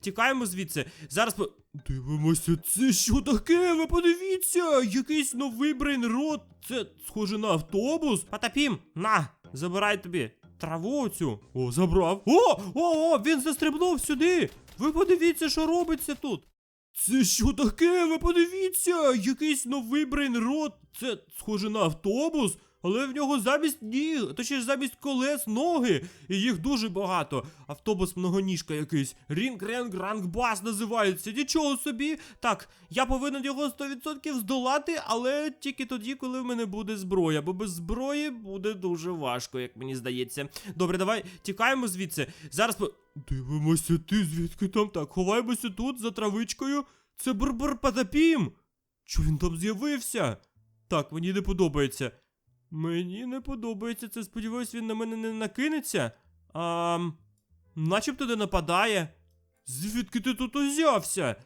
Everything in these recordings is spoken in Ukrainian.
Тікаємо звідси. Зараз по. Дивимося, це що таке? Ви подивіться! Якийсь новий брейнрот. Це схоже на автобус. Потапім, на, забирай тобі траву цю. О, забрав. О, о, о, він застрибнув сюди. Ви подивіться, що робиться тут. Це що таке? Ви подивіться! Якийсь новий брейнрот. Це схоже на автобус, але в нього замість ніг, точніше замість колес ноги. І їх дуже багато. Автобус многоніжка якийсь. Рінг ренг ранг бас називається. Нічого собі. Так, я повинен його 100% здолати, але тільки тоді, коли в мене буде зброя. Бо без зброї буде дуже важко, як мені здається. Добре, давай тікаємо звідси. Зараз по. Дивимося, ти звідки там так? Ховаємося тут за травичкою. Це Бурбур Патапім. Що він там з'явився? Так, мені не подобається. Мені не подобається це. Сподіваюсь, він на мене не накинеться. А, начебто не нападає. Звідки ти тут узявся?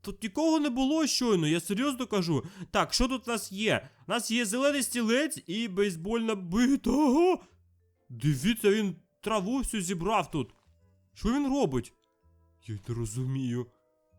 Тут нікого не було щойно, я серйозно кажу. Так, що тут у нас є? У нас є зелений стілець і бейсбольна бита. Ого! Дивіться, він траву всю зібрав тут. Що він робить? Я не розумію.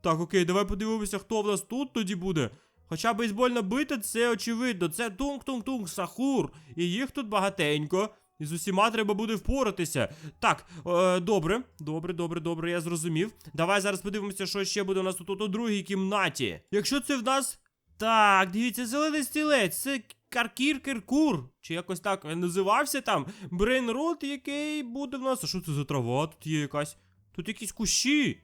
Так, окей, давай подивимося, хто в нас тут тоді буде. Хоча бейсбольна бита, це очевидно, це тунг-тунг-тунг сахур. І їх тут багатенько. І з усіма треба буде впоратися. Так, е, добре, добре, добре, добре, я зрозумів. Давай зараз подивимося, що ще буде у нас тут у другій кімнаті. Якщо це в нас. Так, дивіться, зелений стілець, це Каркір Киркур. Чи якось так називався там. Брейнрот, який буде в нас. А що це за трава? Тут є якась. Тут якісь кущі.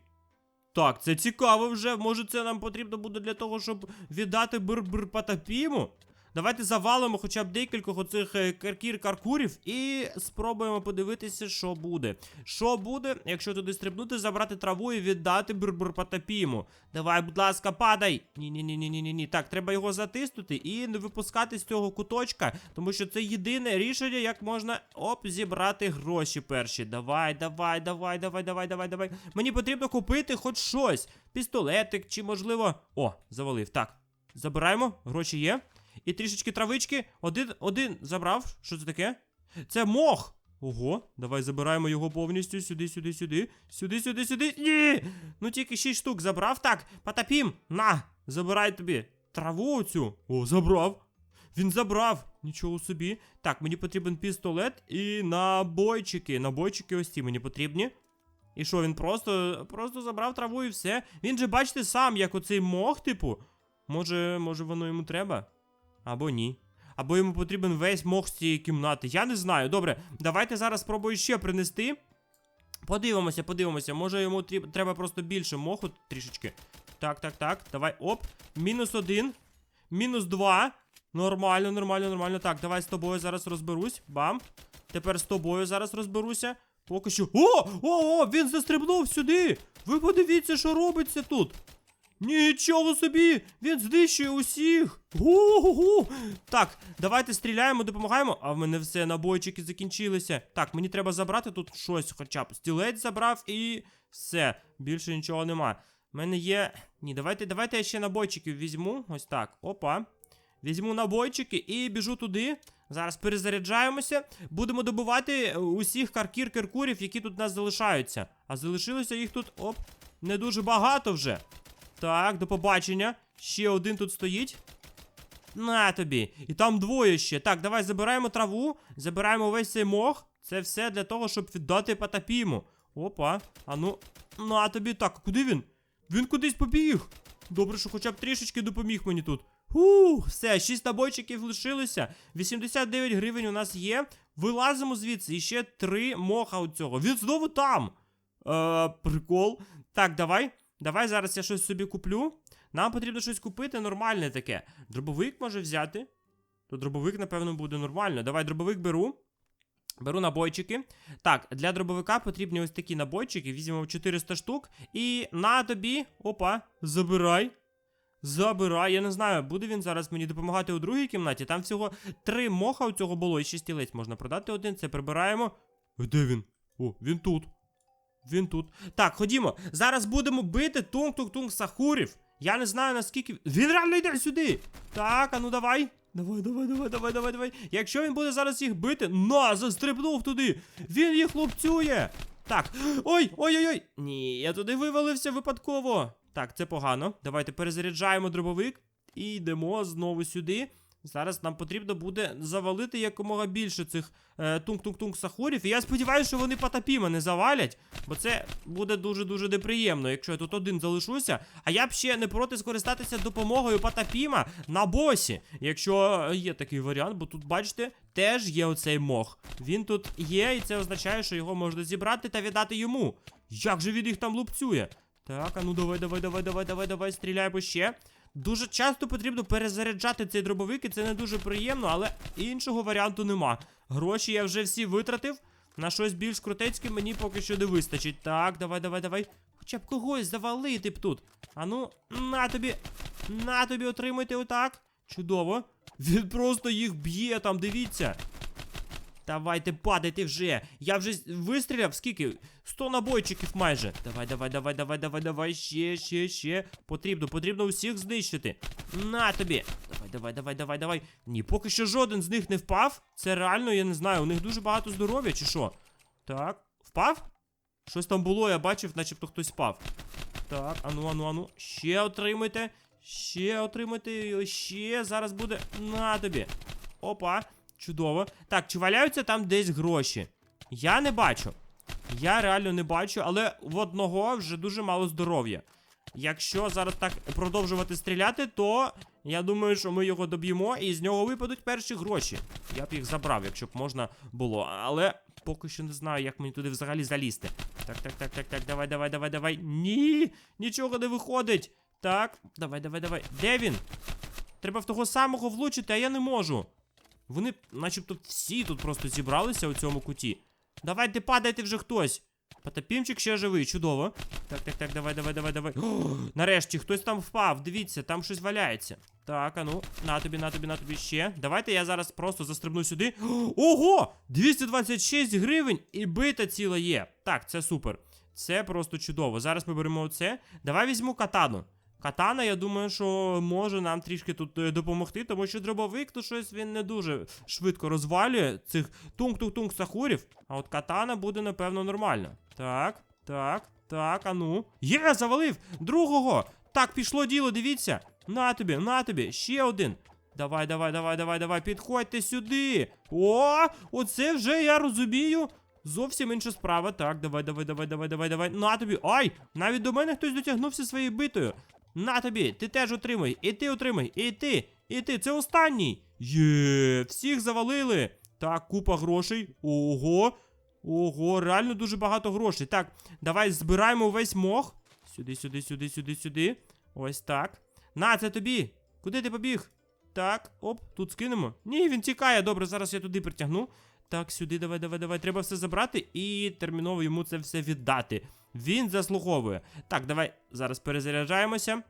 Так, це цікаво вже. Може, це нам потрібно буде для того, щоб віддати бр-бр Патапіму? Давайте завалимо хоча б декількох оцих е, каркір-каркурів і спробуємо подивитися, що буде. Що буде, якщо туди стрибнути, забрати траву і віддати бр-бр Давай, будь ласка, падай. Ні-ні-ні-ні-ні-ні. Так, треба його затиснути і не випускати з цього куточка, тому що це єдине рішення, як можна оп, зібрати гроші перші. Давай, давай, давай, давай, давай, давай, давай. Мені потрібно купити хоч щось. Пістолетик чи, можливо. О, завалив. Так. Забираємо, гроші є. І трішечки травички. Один, один забрав. Що це таке? Це мох. Ого, давай забираємо його повністю. Сюди, сюди, сюди. Сюди, сюди, сюди. Ні! Ну тільки 6 штук забрав. Так, потапім. На! Забирай тобі траву оцю. О, забрав. Він забрав. Нічого собі. Так, мені потрібен пістолет і набойчики. Набойчики ось ці мені потрібні. І що, він просто просто забрав траву і все. Він же, бачите, сам, як оцей мох, типу. Може, може, воно йому треба? Або ні. Або йому потрібен весь мох з цієї кімнати. Я не знаю. Добре, давайте зараз спробую ще принести. Подивимося, подивимося. Може йому треба просто більше моху трішечки. Так, так, так. Давай. Оп. Мінус один. Мінус два. Нормально, нормально, нормально. Так, давай з тобою зараз розберусь. Бам. Тепер з тобою зараз розберуся. Поки що. О! О, о! Він застрибнув сюди! Ви подивіться, що робиться тут. Нічого собі! Він знищує усіх! Гу-гу-гу! Так, давайте стріляємо, допомагаємо. А в мене все, набойчики закінчилися. Так, мені треба забрати тут щось, хоча б стілець забрав і все. Більше нічого нема. У мене є. Ні, давайте, давайте я ще набойчиків візьму. Ось так. Опа. Візьму набойчики і біжу туди. Зараз перезаряджаємося. Будемо добувати е, усіх каркір-киркурів, які тут у нас залишаються. А залишилося їх тут, оп, не дуже багато вже. Так, до побачення. Ще один тут стоїть. На тобі. І там двоє ще. Так, давай забираємо траву, забираємо весь цей мох. Це все для того, щоб віддати Патапіму. Опа. А ну, на тобі. Так, куди він? Він кудись побіг. Добре, що хоча б трішечки допоміг мені тут. Ух, все, 6 набойчиків лишилося. 89 гривень у нас є. Вилазимо звідси. І ще 3 моха у цього. Він знову там. Е, прикол. Так, давай. Давай зараз я щось собі куплю. Нам потрібно щось купити нормальне таке. Дробовик може взяти. То дробовик, напевно, буде нормально. Давай дробовик беру. Беру набойчики. Так, для дробовика потрібні ось такі набойчики. Візьмемо 400 штук. І на тобі. Опа, забирай. Забирай. Я не знаю, буде він зараз мені допомагати у другій кімнаті. Там всього три моха у цього було і ще стілець можна продати один. Це прибираємо. Де він? О, він тут. Він тут. Так, ходімо. Зараз будемо бити тунг-тунг-тунг сахурів. Я не знаю наскільки. Він реально йде сюди. Так, а ну давай. Давай, давай, давай, давай, давай, давай. Якщо він буде зараз їх бити, на, застрибнув туди. Він їх лупцює. Так. Ой, ой-ой-ой. Ні, я туди вивалився випадково. Так, це погано. Давайте перезаряджаємо дробовик і йдемо знову сюди. Зараз нам потрібно буде завалити якомога більше цих е, тунг-тунг-тунг сахурів. І я сподіваюся, що вони потапіма не завалять, бо це буде дуже-дуже неприємно, якщо я тут один залишуся. А я б ще не проти скористатися допомогою потапіма на босі, якщо є такий варіант, бо тут, бачите, теж є оцей мох. Він тут є, і це означає, що його можна зібрати та віддати йому. Як же він їх там лупцює? Так, а ну давай, давай, давай, давай, давай, давай, стріляємо ще. Дуже часто потрібно перезаряджати цей дробовик, і це не дуже приємно, але іншого варіанту нема. Гроші я вже всі витратив. На щось більш крутецьке мені поки що не вистачить. Так, давай, давай, давай. Хоча б когось завалити б тут. А ну, на тобі. На тобі отримайте отак. Чудово. Він просто їх б'є там, дивіться. Давайте падайте вже. Я вже вистріляв скільки? 100 набойчиків майже. Давай, давай, давай, давай, давай, давай. Ще, ще, ще. Потрібно, потрібно усіх знищити. На тобі. Давай, давай, давай, давай, давай. Ні, поки що жоден з них не впав. Це реально, я не знаю, у них дуже багато здоров'я чи що. Так, впав? Щось там було, я бачив, начебто хтось впав. Так, ану, ану, ану. Ще отримайте. Ще отримайте. Ще зараз буде. На тобі. Опа. Чудово. Так, чи валяються там десь гроші? Я не бачу. Я реально не бачу, але в одного вже дуже мало здоров'я. Якщо зараз так продовжувати стріляти, то я думаю, що ми його доб'ємо і з нього випадуть перші гроші. Я б їх забрав, якщо б можна було. Але поки що не знаю, як мені туди взагалі залізти. Так, так, так, так, так, давай, давай, давай, давай. Ні, нічого не виходить. Так, давай, давай, давай. Де він? Треба в того самого влучити, а я не можу. Вони, начебто, всі тут просто зібралися у цьому куті. Давайте падайте вже хтось. Потопімчик ще живий, чудово. Так, так, так, давай, давай, давай, давай. Нарешті, хтось там впав. Дивіться, там щось валяється. Так, а ну, на тобі, на тобі, на тобі ще. Давайте я зараз просто застрибну сюди. Ого! 226 гривень і бита ціла є. Так, це супер. Це просто чудово. Зараз ми беремо оце. Давай візьму катану. Катана, я думаю, що може нам трішки тут е, допомогти, тому що дробовик, то щось він не дуже швидко розвалює цих тунг-тунг-тунг сахурів. А от катана буде, напевно, нормально. Так, так, так, а ну. Є, завалив! Другого! Так, пішло діло, дивіться. На тобі, на тобі, ще один. Давай, давай, давай, давай, давай, підходьте сюди. О, оце вже я розумію. Зовсім інша справа. Так, давай, давай, давай, давай, давай, давай. На тобі. Ай! Навіть до мене хтось дотягнувся своєю битою. На тобі, ти теж отримай, і ти отримай, і ти, і ти. Це останній. Є, всіх завалили. Так, купа грошей. Ого. Ого, реально дуже багато грошей. Так, давай збираємо весь мох. Сюди, сюди, сюди, сюди, сюди. Ось так. На, це тобі. Куди ти побіг? Так, оп, тут скинемо. Ні, він тікає. Добре, зараз я туди притягну. Так, сюди, давай, давай, давай. Треба все забрати і терміново йому це все віддати. Він заслуговує. Так, давай зараз перезаряджаємося.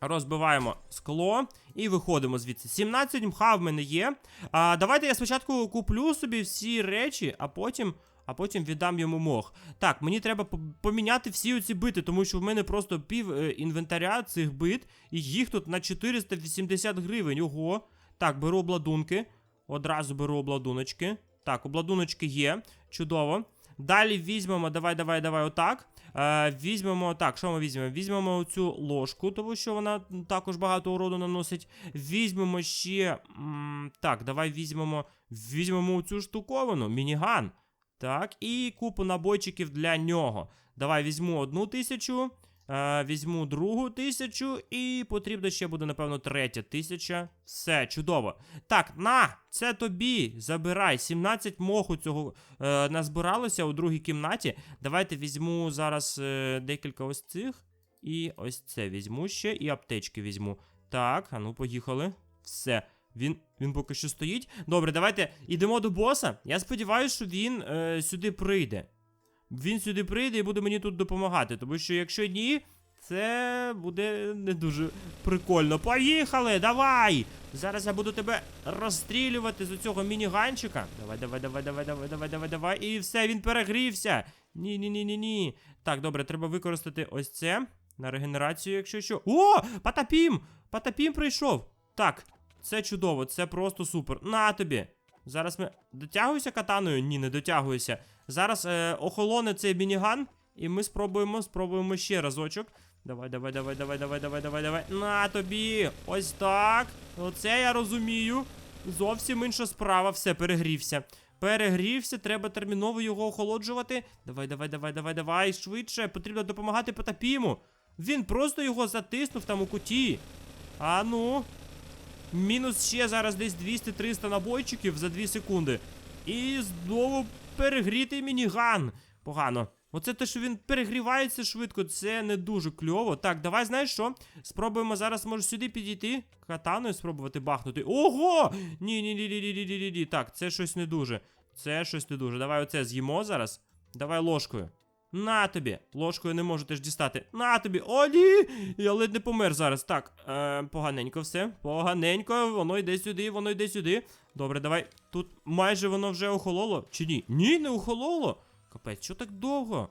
Розбиваємо скло і виходимо звідси. 17 мха в мене є. А, давайте я спочатку куплю собі всі речі, а потім. А потім віддам йому мох. Так, мені треба поміняти всі оці бити, тому що в мене просто пів е, інвентаря цих бит, і їх тут на 480 гривень. Ого. Так, беру обладунки. Одразу беру обладуночки. Так, обладуночки є. Чудово. Далі візьмемо, давай, давай, давай, отак. Е, візьмемо, так, що ми візьмемо? Візьмемо цю ложку, тому що вона також багато уроду наносить. Візьмемо ще. М, так, давай візьмемо. Візьмемо цю штуковину, мініган. Так, і купу набойчиків для нього. Давай візьму одну тисячу. Е, візьму другу тисячу, і потрібно ще буде, напевно, третя тисяча. Все, чудово. Так, на, це тобі. Забирай. 17 моху цього е, назбиралося у другій кімнаті. Давайте візьму зараз е, декілька ось цих. І ось це візьму ще, і аптечки візьму. Так, а ну, поїхали. Все. Він, він поки що стоїть. Добре, давайте йдемо до боса. Я сподіваюся, що він е, сюди прийде. Він сюди прийде і буде мені тут допомагати, тому що якщо ні, це буде не дуже прикольно. Поїхали, давай! Зараз я буду тебе розстрілювати з цього мініганчика. Давай, давай, давай, давай, давай, давай, давай, давай. І все, він перегрівся. Ні, ні, ні, ні, ні. Так, добре, треба використати ось це на регенерацію, якщо що. О! Патапім! Патапім прийшов. Так, це чудово, це просто супер. На тобі. Зараз ми. Дотягуюся катаною? Ні, не дотягуюся. Зараз е, охолоне цей мініган, і ми спробуємо, спробуємо ще разочок. Давай, давай, давай, давай, давай, давай, давай, давай. На тобі! Ось так. Оце я розумію. Зовсім інша справа. Все, перегрівся. Перегрівся, треба терміново його охолоджувати. Давай, давай, давай, давай, давай. Швидше. Потрібно допомагати потапіму. Він просто його затиснув там у куті. А ну. Мінус ще зараз десь 200-300 набойчиків за 2 секунди. І знову перегрітий мініган. Погано. Оце те, що він перегрівається швидко, це не дуже кльово. Так, давай, знаєш що? Спробуємо зараз, може, сюди підійти. Катаною спробувати бахнути. Ого! Ні, ні, ні, ні, ні, ні, ні, ні. Так, це щось не дуже. Це щось не дуже. Давай оце з'їмо зараз. Давай ложкою. На тобі. Ложкою не можу теж дістати. На тобі. О, ні! Я ледь не помер зараз. Так, е, поганенько все. Поганенько. Воно йде сюди, воно йде сюди. Добре, давай. Тут майже воно вже охололо. Чи ні? Ні, не охололо. Капець, що так довго?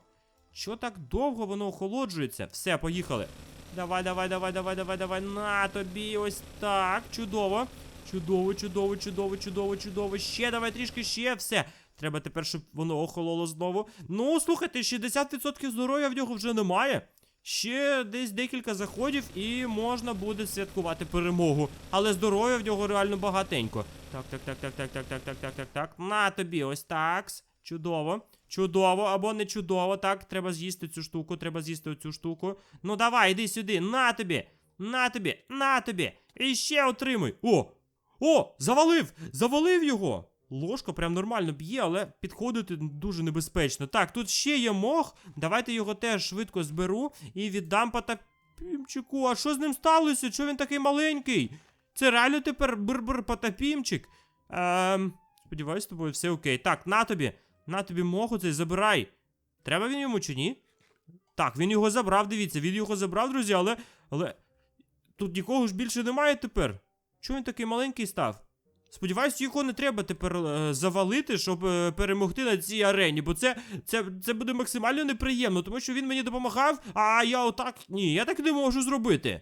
Що так довго воно охолоджується? Все, поїхали. Давай, давай, давай, давай, давай, давай. На тобі, ось так. Чудово. Чудово, чудово, чудово, чудово, чудово. Ще давай трішки ще. Все. Треба тепер, щоб воно охололо знову. Ну, слухайте, 60% здоров'я в нього вже немає. Ще десь декілька заходів і можна буде святкувати перемогу. Але здоров'я в нього реально багатенько. Так, так, так, так, так, так, так, так, так, так, так. На тобі, ось такс. Чудово. Чудово, або не чудово. Так, треба з'їсти цю штуку, треба з'їсти оцю штуку. Ну давай, іди сюди. На тобі. На тобі, на тобі. І ще отримуй. О! О! Завалив! Завалив його! Ложка прям нормально б'є, але підходити дуже небезпечно. Так, тут ще є мох. Давайте його теж швидко зберу і віддам потапімчику. А що з ним сталося? Чого він такий маленький? Це реально тепер бр-бр потапімчик. Ем, сподіваюсь, з тобою все окей. Так, на тобі. На тобі моху цей забирай. Треба він йому чи ні? Так, він його забрав, дивіться, він його забрав, друзі, але. Але. Тут нікого ж більше немає тепер. Чого він такий маленький став? Сподіваюсь, його не треба тепер е, завалити, щоб е, перемогти на цій арені, бо це, це, це буде максимально неприємно, тому що він мені допомагав, а я отак. Ні, я так не можу зробити.